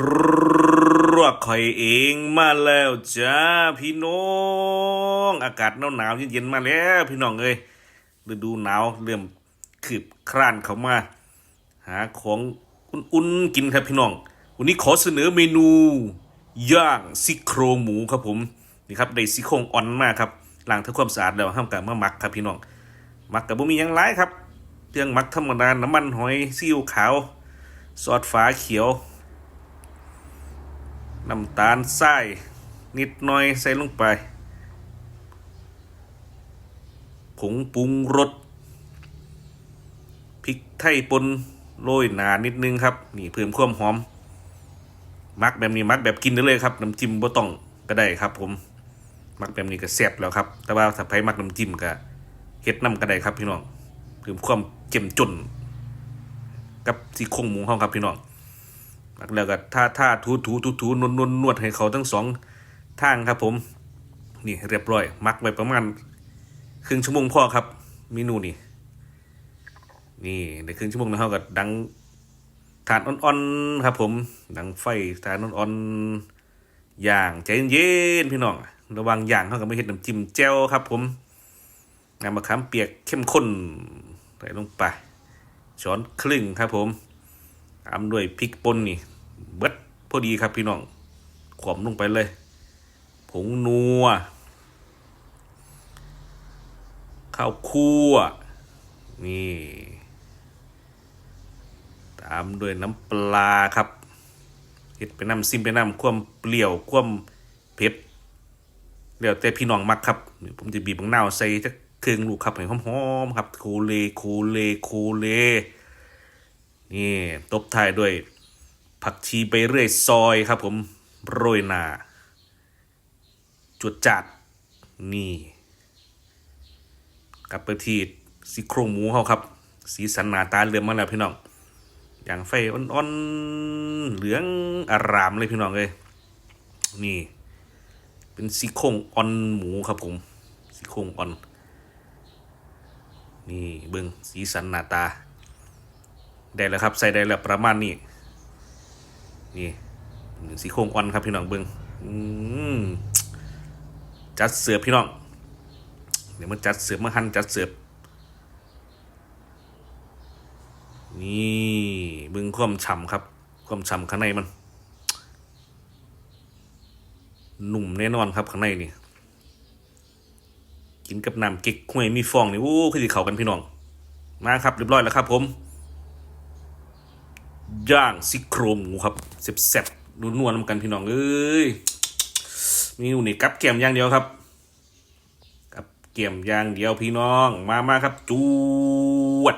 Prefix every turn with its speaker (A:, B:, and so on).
A: ครัวข่อยเองมาแล้วจ้าพี่น้อง อากาศหนาวหนาวๆเย็นๆมาแล้ว พี่น้องเอ้ยฤดูหนาวเริ่มคืบคร้านเข้ามา หาของอุ่นๆกินครับพี่น้อง วันนี้ขอเสนอเมนู ย่างซี่โครงหมูครับผมนี่ครับได้ซี่โครงอ่อนมากครับล้างทำความสะอาดแล้วห้ามกับมาหมักครับพี่น้องหมักกับบ่มียังไรครับเครื่องหมักธรรมดาน้ำมันหอยซีอิ๊วขาว ซอสฟ้าเขียว น้ำตาลทรายนิดหน่อยใส่ลงไป ผงปรุงรสพริกไทยป่นโรยหนานิดนึงครับ นี่เพิ่มความหอม มักแบบนี้มักแบบกินได้เลยครับน้ำจิ้มบ่ต้องก็ได้ครับ ผม มักแบบนี้ก็แซ่บแล้วครับ แต่ว่าถ้าใครมักน้ำจิ้มก็เฮ็ดน้ำก็ได้ครับพี่น้องเพิ่มความเจ็มจนกับซี่โครงหมูเฮาครับพี่น้อง แล้วก็ท่าท่าถูถูถูถูนวดนวดนวดให้เขาทั้งสองทางครับผม นี่เรียบร้อย มักไว้ประมาณครึ่งชั่วโมงพอครับเมนูนี่นี่ในครึ่งชั่วโมงนะเขาก็ดังทานอ่อนๆครับ ผมดังไฟทานอ่อนๆอย่างใจเย็นๆพี่น้องระวังอย่างเขาก็ไม่เห็นน้ำจิ้มแจ่วครับ ผมน้ำมะขามเปียกเข้มข้นใส่ลงไปช้อนครึ่งครับผมตามด้วยพริกป่นนี่ อดีครับพี่น้องขวมลงไปเลย ผงนัว ข้าวคั่ว นี่ ตามด้วยน้ำปลาครับเห็ดไปน้ำซิมไปน้ำควมเปรี้ยวควมเผ็ดเดี๋ยวแต่พี่น้องมักครับ ผมจะบีบมะนาวใส่จักเครื่องลูกครับให้หอมๆครับ โคเล โคเล โคเล นี่ ตบท้ายด้วย ผักชีไปเรื่อยซอยครับผมโรยหนาจุดจัดนี่กลับไปที่ซี่โครงหมูเขาครับ สีสันหนาตาเริ่มมาแล้วพี่น้อง อย่างไฟอ่อนๆเหลืองอารามเลยพี่น้องเลยนี่ เป็นซี่โครงอ่อนหมูครับผมซี่โครงอ่อน นี่เบิ้งสีสันหน้าตา ได้แล้วครับใส่ได้แล้วประมาณนี้ นี่สีโครงอ่อนครับพี่น้องเบิ้งจัดเสือพี่น้อง เดี๋ยวมันจัดเสือมาหั่นจัดเสือนี่เบิ้งความฉ่ำครับ ความฉ่ำข้างในมันหนุ่มแน่นอนครับข้างในนี่กินกับน้ำเก๊กห้วยมีฟองนี่โอ้คือสิเขากันพี่น้อง มาครับเรียบร้อยแล้วครับผม ย่างซี่โครงหมูครับแซ่บๆนวลน้ำกันพี่น้องเอ้ยเมนูนี่กับแกมย่างเดียวครับ กับแกมย่างเดียวพี่น้องมามาครับจวด